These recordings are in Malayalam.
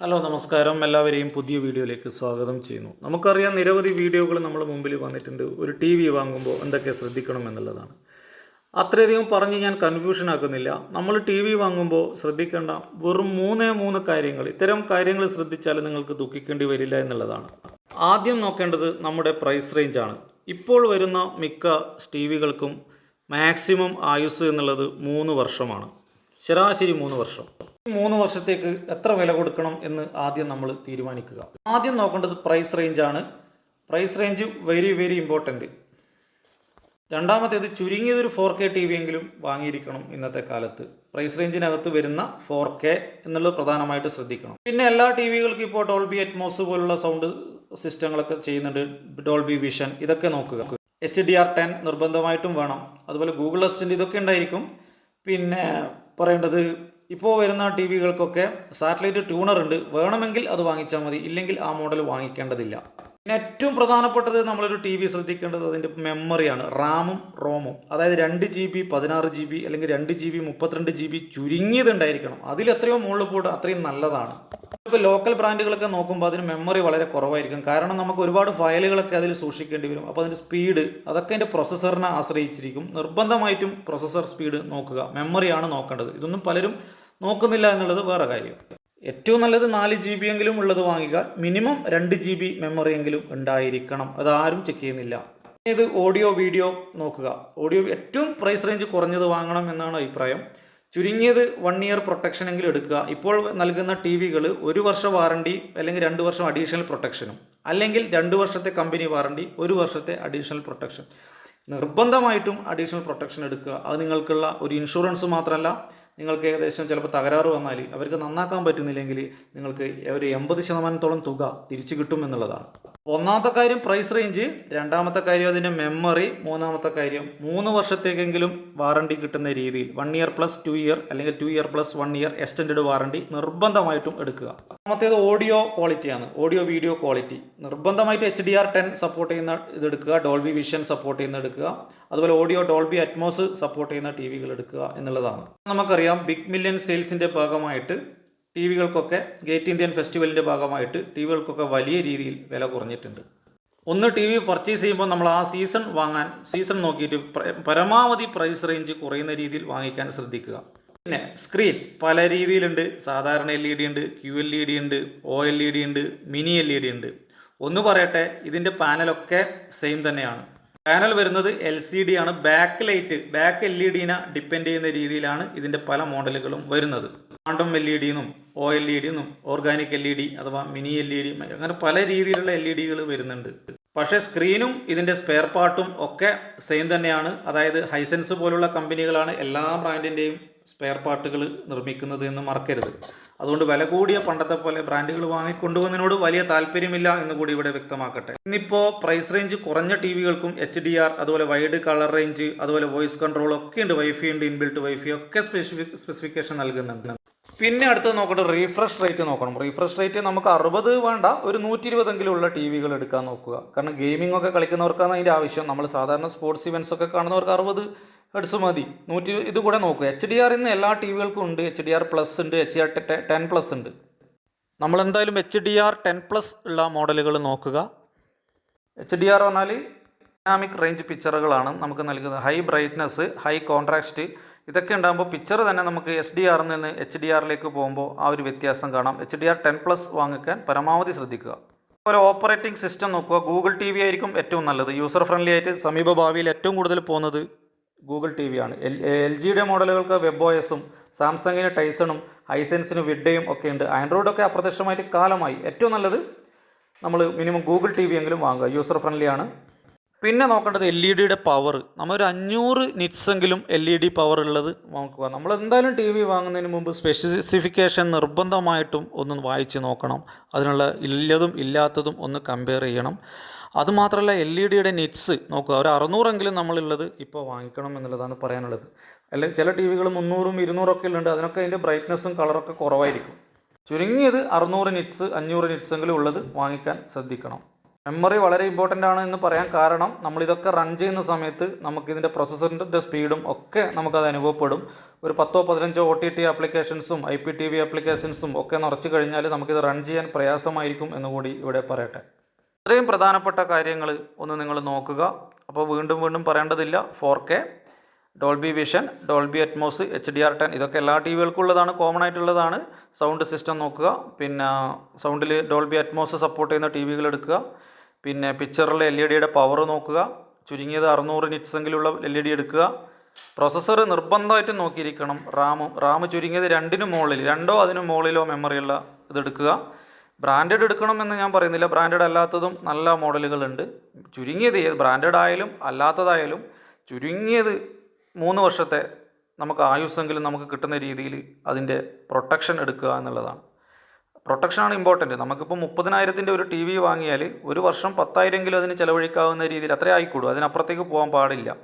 ഹലോ നമസ്കാരം. എല്ലാവരെയും പുതിയ വീഡിയോയിലേക്ക് സ്വാഗതം ചെയ്യുന്നു. നമുക്കറിയാം നിരവധി വീഡിയോകൾ നമ്മൾ മുമ്പിൽ വന്നിട്ടുണ്ട്. ഒരു ടി വി വാങ്ങുമ്പോൾ എന്തൊക്കെ ശ്രദ്ധിക്കണം എന്നുള്ളതാണ്. അത്രയധികം പറഞ്ഞ് ഞാൻ കൺഫ്യൂഷൻ ആക്കുന്നില്ല. നമ്മൾ ടി വി വാങ്ങുമ്പോൾ ശ്രദ്ധിക്കേണ്ട വെറും മൂന്നേ മൂന്ന് കാര്യങ്ങൾ. ഇത്തരം കാര്യങ്ങൾ ശ്രദ്ധിച്ചാൽ നിങ്ങൾക്ക് ദുഃഖിക്കേണ്ടി വരില്ല എന്നുള്ളതാണ്. ആദ്യം നോക്കേണ്ടത് നമ്മുടെ പ്രൈസ് റേഞ്ചാണ് ഇപ്പോൾ വരുന്ന മിക്ക ടി വികൾക്കും മാക്സിമം ആയുസ് എന്നുള്ളത് മൂന്ന് വർഷമാണ്. ശരാശരി മൂന്ന് വർഷം. മൂന്ന് വർഷത്തേക്ക് എത്ര വില കൊടുക്കണം എന്ന് ആദ്യം നമ്മൾ തീരുമാനിക്കുക. ആദ്യം നോക്കേണ്ടത് price റേഞ്ചാണ് price range very very important രണ്ടാമത്തേത് ചുരുങ്ങിയതൊരു ഫോർ കെ ടി വി എങ്കിലും വാങ്ങിയിരിക്കണം ഇന്നത്തെ കാലത്ത്. പ്രൈസ് റേഞ്ചിനകത്ത് വരുന്ന ഫോർ കെ എന്നുള്ളത് പ്രധാനമായിട്ട് ശ്രദ്ധിക്കണം. പിന്നെ എല്ലാ ടി വികൾക്കും ഇപ്പോൾ ഡോൾബി അറ്റ്മോസ് പോലുള്ള സൗണ്ട് സിസ്റ്റങ്ങളൊക്കെ ചെയ്യുന്നുണ്ട്. ഡോൾബി വിഷൻ ഇതൊക്കെ നോക്കുക. എച്ച് ഡി ആർ ടെൻ നിർബന്ധമായിട്ടും വേണം. അതുപോലെ ഗൂഗിൾ അസിസ്റ്റന്റ് ഇതൊക്കെ ഉണ്ടായിരിക്കും. പിന്നെ പറയേണ്ടത് ഇപ്പോൾ വരുന്ന ടി വികൾക്കൊക്കെ സാറ്റലൈറ്റ് ട്യൂണർ ഉണ്ട്. വേണമെങ്കിൽ അത് വാങ്ങിച്ചാൽ മതി. ഇല്ലെങ്കിൽ ആ മോഡൽ വാങ്ങിക്കേണ്ടതില്ല. പിന്നെ ഏറ്റവും പ്രധാനപ്പെട്ടത് നമ്മളൊരു ടി വി ശ്രദ്ധിക്കേണ്ടത് അതിന്റെ മെമ്മറിയാണ്. റാമും റോമും. അതായത് രണ്ട് ജി ബി പതിനാറ് ജി ബി അല്ലെങ്കിൽ രണ്ട് ജി ബി മുപ്പത്തിരണ്ട് ജി ബി ചുരുങ്ങിയതുണ്ടായിരിക്കണം. അതിൽ എത്രയോ മുകളിൽ പോയിട്ട് അത്രയും നല്ലതാണ്. ഇപ്പോൾ ലോക്കൽ ബ്രാൻഡുകളൊക്കെ നോക്കുമ്പോൾ അതിന് മെമ്മറി വളരെ കുറവായിരിക്കും. കാരണം നമുക്ക് ഒരുപാട് ഫയലുകളൊക്കെ അതിൽ സൂക്ഷിക്കേണ്ടി വരും. അപ്പോൾ അതിന്റെ സ്പീഡ് അതൊക്കെ അതിന്റെ പ്രൊസസ്സറിനെ ആശ്രയിച്ചിരിക്കും. നിർബന്ധമായിട്ടും പ്രൊസസ്സർ സ്പീഡ് നോക്കുക. മെമ്മറിയാണ് നോക്കേണ്ടത്. ഇതൊന്നും പലരും നോക്കുന്നില്ല എന്നുള്ളത് വേറെ കാര്യം. ഏറ്റവും നല്ലത് നാല് ജി ബി എങ്കിലും ഉള്ളത് വാങ്ങിക്കുക മിനിമം രണ്ട് ജി ബി മെമ്മറി എങ്കിലും ഉണ്ടായിരിക്കണം. അതാരും ചെക്ക് ചെയ്യുന്നില്ല. ഇത് ഓഡിയോ വീഡിയോ നോക്കുക. ഓഡിയോ ഏറ്റവും പ്രൈസ് റേഞ്ച് കുറഞ്ഞത് വാങ്ങണം എന്നാണ് അഭിപ്രായം. ചുരുങ്ങിയത് വൺ ഇയർ പ്രൊട്ടക്ഷൻ എങ്കിലും എടുക്കുക. ഇപ്പോൾ നൽകുന്ന ടി വികൾ ഒരു വർഷം വാറണ്ടി അല്ലെങ്കിൽ രണ്ട് വർഷം അഡീഷണൽ പ്രൊട്ടക്ഷനും അല്ലെങ്കിൽ രണ്ട് വർഷത്തെ കമ്പനി വാറണ്ടി ഒരു വർഷത്തെ അഡീഷണൽ പ്രൊട്ടക്ഷൻ നിർബന്ധമായിട്ടും അഡീഷണൽ പ്രൊട്ടക്ഷൻ എടുക്കുക. അത് നിങ്ങൾക്കുള്ള ഒരു ഇൻഷുറൻസ് മാത്രമല്ല നിങ്ങൾക്ക് ഏകദേശം ചിലപ്പോൾ തകരാറ് വന്നാൽ അവർക്ക് നന്നാക്കാൻ പറ്റുന്നില്ലെങ്കിൽ നിങ്ങൾക്ക് ഒരു എൺപത് ശതമാനത്തോളം തുക തിരിച്ചു കിട്ടും എന്നുള്ളതാണ്. ഒന്നാമത്തെ കാര്യം പ്രൈസ് റേഞ്ച് രണ്ടാമത്തെ കാര്യം അതിന്റെ മെമ്മറി മൂന്നാമത്തെ കാര്യം മൂന്ന് വർഷത്തേക്കെങ്കിലും വാറണ്ടി കിട്ടുന്ന രീതിയിൽ one year plus two year അല്ലെങ്കിൽ two year plus one year extend warranty നിർബന്ധമായിട്ടും എടുക്കുക. ഒന്നാമത്തേത് ഓഡിയോ ക്വാളിറ്റിയാണ് ഓഡിയോ വീഡിയോ ക്വാളിറ്റി നിർബന്ധമായിട്ട് H D R ten support ചെയ്യുന്ന ഇത് എടുക്കുക ഡോൾബി വിഷൻ സപ്പോർട്ട് ചെയ്യുന്ന എടുക്കുക. അതുപോലെ ഓഡിയോ ഡോൾബി അറ്റ്മോസ് സപ്പോർട്ട് ചെയ്യുന്ന ടി വികൾ എടുക്കുക എന്നുള്ളതാണ്. നമുക്കറിയാം ബിഗ് മില്യൺ സെയിൽസിന്റെ ഭാഗമായിട്ട് ടി വികൾക്കൊക്കെ ഗ്രേറ്റ് ഇന്ത്യൻ ഫെസ്റ്റിവലിന്റെ ഭാഗമായിട്ട് ടി വികൾക്കൊക്കെ വലിയ രീതിയിൽ വില കുറഞ്ഞിട്ടുണ്ട്. ഒന്ന് ടി വി പർച്ചേസ് ചെയ്യുമ്പോൾ നമ്മൾ ആ സീസൺ വാങ്ങാൻ സീസൺ നോക്കിയിട്ട് പരമാവധി പ്രൈസ് റേഞ്ച് കുറയുന്ന രീതിയിൽ വാങ്ങിക്കാൻ ശ്രദ്ധിക്കുക. പിന്നെ സ്ക്രീൻ പല രീതിയിലുണ്ട്. സാധാരണ എൽ ഇ ഡി ഉണ്ട് ക്യു എൽ ഇ ഡി ഉണ്ട് ഒ എൽ ഇ ഡി ഉണ്ട് മിനി എൽ ഇ ഡി ഉണ്ട്. ഒന്ന് പറയട്ടെ ഇതിന്റെ പാനലൊക്കെ സെയിം തന്നെയാണ്. പാനൽ വരുന്നത് എൽ സി ഡി ആണ്. Back light back L E ഡിനെ depend ചെയ്യുന്ന രീതിയിലാണ് ഇതിന്റെ പല മോഡലുകളും വരുന്നത്. ക്വാണ്ടം എൽ ഇ ഡിന്നും ഒ എൽ ഇ ഡി എന്നും ഓർഗാനിക് എൽ ഇ ഡി അഥവാ മിനി എൽ ഇ ഡി അങ്ങനെ പല രീതിയിലുള്ള എൽ ഇ ഡികൾ വരുന്നുണ്ട്. പക്ഷേ സ്ക്രീനും ഇതിന്റെ സ്പെയർ പാർട്ടും ഒക്കെ സെയിം തന്നെയാണ്. അതായത് ഹൈസെൻസ് പോലുള്ള കമ്പനികളാണ് എല്ലാ ബ്രാൻഡിന്റെയും സ്പെയർ പാർട്ടുകൾ നിർമ്മിക്കുന്നത് എന്ന് മറക്കരുത്. അതുകൊണ്ട് വില കൂടിയ പണ്ടത്തെ പോലെ ബ്രാൻഡുകൾ വാങ്ങിക്കൊണ്ടുവന്നതിനോട് വലിയ താല്പര്യമില്ല എന്ന് കൂടി ഇവിടെ വ്യക്തമാക്കട്ടെ. ഇന്നിപ്പോൾ പ്രൈസ് റേഞ്ച് കുറഞ്ഞ ടി വികൾക്കും എച്ച് ഡി ആർ അതുപോലെ വൈഡ് കളർ റേഞ്ച് അതുപോലെ വോയിസ് കൺട്രോൾ ഒക്കെ ഉണ്ട് വൈഫൈ ഉണ്ട് ഇൻബിൽട്ട് വൈഫൈ ഒക്കെ സ്പെസിഫിക് സ്പെസിഫിക്കേഷൻ നൽകുന്നുണ്ട്. പിന്നെ അടുത്ത് നോക്കട്ടെ റീഫ്രഷ് റേറ്റ് നോക്കണം. റീഫ്രഷ് റേറ്റ് നമുക്ക് അറുപത് വേണ്ട ഒരു നൂറ്റി ഇരുപതെങ്കിലും ഉള്ള ടി വികൾ എടുക്കാൻ നോക്കുക. കാരണം ഗെയിമിംഗ് ഒക്കെ കളിക്കുന്നവർക്കാണ് അതിന്റെ ആവശ്യം. നമ്മൾ സാധാരണ സ്പോർട്സ് ഇവന്റ്സ് ഒക്കെ കാണുന്നവർക്ക് അറുപത് ഹെഡ്സ് മതി. നൂറ്റി ഇത് കൂടെ നോക്കുക എച്ച് ഡി ആർ ഇന്ന് എല്ലാ ടി വികൾക്കും ഉണ്ട്. എച്ച് ഡി ആർ പ്ലസ് ഉണ്ട്. എച്ച് ആർ ടെൻ പ്ലസ് ഉണ്ട്. നമ്മൾ എന്തായാലും H D R ten plus ഉള്ള മോഡലുകൾ നോക്കുക. എച്ച് ഡി ആർ പറഞ്ഞാൽ ഡൈനാമിക് റേഞ്ച് പിക്ചറുകളാണ് നമുക്ക് നൽകുന്നത്. ഹൈ ബ്രൈറ്റ്നസ് ഹൈ കോൺട്രാക്സ്റ്റ് ഇതൊക്കെ ഉണ്ടാകുമ്പോൾ പിക്ചർ തന്നെ നമുക്ക് എസ് ഡി ആറിൽ നിന്ന് എച്ച് ഡി ആറിലേക്ക് പോകുമ്പോൾ ആ ഒരു വ്യത്യാസം കാണാം. H D R ten plus വാങ്ങിക്കാൻ പരമാവധി ശ്രദ്ധിക്കുക. അതുപോലെ ഓപ്പറേറ്റിംഗ് സിസ്റ്റം നോക്കുക. ഗൂഗിൾ ടി വി ആയിരിക്കും ഏറ്റവും നല്ലത്. യൂസർ ഫ്രണ്ട്ലി ആയിട്ട് സമീപഭാവിയിൽ ഏറ്റവും കൂടുതൽ പോകുന്നത് ഗൂഗിൾ ടി വി ആണ്. എൽ എൽ ജിയുടെ മോഡലുകൾക്ക് വെബ് ഒ സാംസങ്ങിന് ടൈസണും ഐസെൻസിന് വിഡയും ഒക്കെ ഉണ്ട്. ആൻഡ്രോയിഡൊക്കെ അപ്രത്യക്ഷമായിട്ട് കാലമായി. ഏറ്റവും നല്ലത് നമ്മൾ മിനിമം ഗൂഗിൾ ടി വി എങ്കിലും വാങ്ങുക. യൂസർ ഫ്രണ്ട്ലി ആണ്. പിന്നെ നോക്കേണ്ടത് എൽ ഇ ഡിയുടെ പവർ നമ്മളൊരു അഞ്ഞൂറ് നിറ്റ്സ് എങ്കിലും എൽ ഇ ഡി പവർ ഉള്ളത് നോക്കുക നമ്മൾ എന്തായാലും ടി വി വാങ്ങുന്നതിന് മുമ്പ് സ്പെസിഫിക്കേഷൻ നിർബന്ധമായിട്ടും ഒന്ന് വായിച്ച് നോക്കണം. അതിനുള്ള ഇല്ലതും ഇല്ലാത്തതും ഒന്ന് കമ്പയർ ചെയ്യണം. അതുമാത്രമല്ല എൽ ഇ ഡിയുടെ നിറ്റ്സ് നോക്കുക. ഒരു അറുന്നൂറെങ്കിലും നമ്മളുള്ളത് ഇപ്പോൾ വാങ്ങിക്കണം എന്നുള്ളതാണ് പറയാനുള്ളത്. അല്ലെങ്കിൽ ചില ടി വികൾ മുന്നൂറും ഇരുന്നൂറൊക്കെ ഉണ്ട് അതിനൊക്കെ അതിന്റെ ബ്രൈറ്റ്നസ്സും കളറൊക്കെ കുറവായിരിക്കും. ചുരുങ്ങിയത് അറുന്നൂറ് നിറ്റ്സ് അഞ്ഞൂറ് നിറ്റ്സ് എങ്കിലും ഉള്ളത് വാങ്ങിക്കാൻ ശ്രദ്ധിക്കണം. മെമ്മറി വളരെ ഇമ്പോർട്ടന്റ് ആണ് എന്ന് പറയാൻ കാരണം നമ്മളിതൊക്കെ റൺ ചെയ്യുന്ന സമയത്ത് നമുക്ക് ഇതിന്റെ പ്രൊസസ്സറിന്റെ സ്പീഡും ഒക്കെ നമുക്കത് അനുഭവപ്പെടും. ഒരു പത്തോ പതിനഞ്ചോ ഒ ടി ടി ആപ്ലിക്കേഷൻസും ഐ പി ടി വി ആപ്ലിക്കേഷൻസും ഒക്കെ നിറച്ച് കഴിഞ്ഞാൽ നമുക്കിത് റൺ ചെയ്യാൻ പ്രയാസമായിരിക്കും എന്നുകൂടി ഇവിടെ പറയട്ടെ. ഇത്രയും പ്രധാനപ്പെട്ട കാര്യങ്ങൾ ഒന്ന് നിങ്ങൾ നോക്കുക. അപ്പോൾ വീണ്ടും വീണ്ടും പറയേണ്ടതില്ല. Four K Dolby vision Dolby Atmos H D R ten ഇതൊക്കെ എല്ലാ ടി വികൾക്കും ഉള്ളതാണ് കോമൺ ആയിട്ടുള്ളതാണ്. സൗണ്ട് സിസ്റ്റം നോക്കുക. പിന്നെ സൗണ്ടിൽ ഡോൾബി അറ്റ്മോസ് സപ്പോർട്ട് ചെയ്യുന്ന ടി വികൾ എടുക്കുക. പിന്നെ പിക്ചറിലെ എൽ ഇ ഡിയുടെ പവർ നോക്കുക. ചുരുങ്ങിയത് അറുന്നൂറ് നിറ്റ്സെങ്കിലുള്ള എൽ ഇ ഡി എടുക്കുക. പ്രോസസ്സർ നിർബന്ധമായിട്ടും നോക്കിയിരിക്കണം. റാമും റാം ചുരുങ്ങിയത് രണ്ടിനു മുകളിൽ രണ്ടോ അതിനു മുകളിലോ മെമ്മറിയുള്ള ഇതെടുക്കുക ബ്രാൻഡഡ് എടുക്കണമെന്ന് ഞാൻ പറയുന്നില്ല. ബ്രാൻഡഡ് അല്ലാത്തതും നല്ല മോഡലുകളുണ്ട്. ചുരുങ്ങിയത് ബ്രാൻഡഡ് ആയാലും അല്ലാത്തതായാലും ചുരുങ്ങിയത് മൂന്ന് വർഷത്തെ നമുക്ക് ആയുസ്സെങ്കിലും നമുക്ക് കിട്ടുന്ന രീതിയിൽ അതിന്റെ പ്രൊട്ടക്ഷൻ എടുക്കുക എന്നുള്ളതാണ്. പ്രൊട്ടക്ഷനാണ് ഇമ്പോർട്ടന്റ് നമുക്കിപ്പോൾ മുപ്പതിനായിരത്തിന്റെ ഒരു ടി വി വാങ്ങിയാൽ ഒരു വർഷം പത്തായിരമെങ്കിലും അതിന് ചിലവഴിക്കാവുന്ന രീതിയിൽ അത്രേ ആയിക്കൂടും. അതിനപ്പുറത്തേക്ക് പോകാൻ പാടില്ല.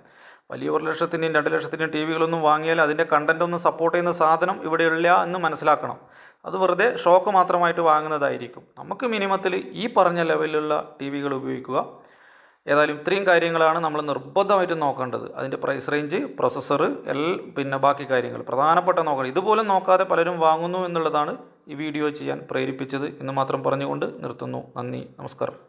വലിയ ഒരു ലക്ഷത്തിന്റെയും രണ്ട് ലക്ഷത്തിന്റെയും ടി വികളൊന്നും വാങ്ങിയാൽ അതിന്റെ കണ്ടന്റൊന്നും സപ്പോർട്ട് ചെയ്യുന്ന സാധനം ഇവിടെയുള്ള എന്ന് മനസ്സിലാക്കണം. അത് വെറുതെ ഷോക്ക് മാത്രമായിട്ട് വാങ്ങുന്നതായിരിക്കും. നമുക്ക് മിനിമത്തിൽ ഈ പറഞ്ഞ ലെവലിലുള്ള ടി വികൾ ഉപയോഗിക്കുക. ഏതായാലും ഇത്രയും കാര്യങ്ങളാണ് നമ്മൾ നിർബന്ധമായിട്ടും നോക്കേണ്ടത്. അതിന്റെ പ്രൈസ് റേഞ്ച് പ്രൊസസ്സർ എൽ പിന്നെ ബാക്കി കാര്യങ്ങൾ. പ്രധാനപ്പെട്ട നോക്കണം ഇതുപോലും നോക്കാതെ പലരും വാങ്ങുന്നു എന്നുള്ളതാണ് ഈ വീഡിയോ ചെയ്യാൻ പ്രേരിപ്പിച്ചത് എന്ന് മാത്രം പറഞ്ഞുകൊണ്ട് നിർത്തുന്നു. നന്ദി. നമസ്കാരം.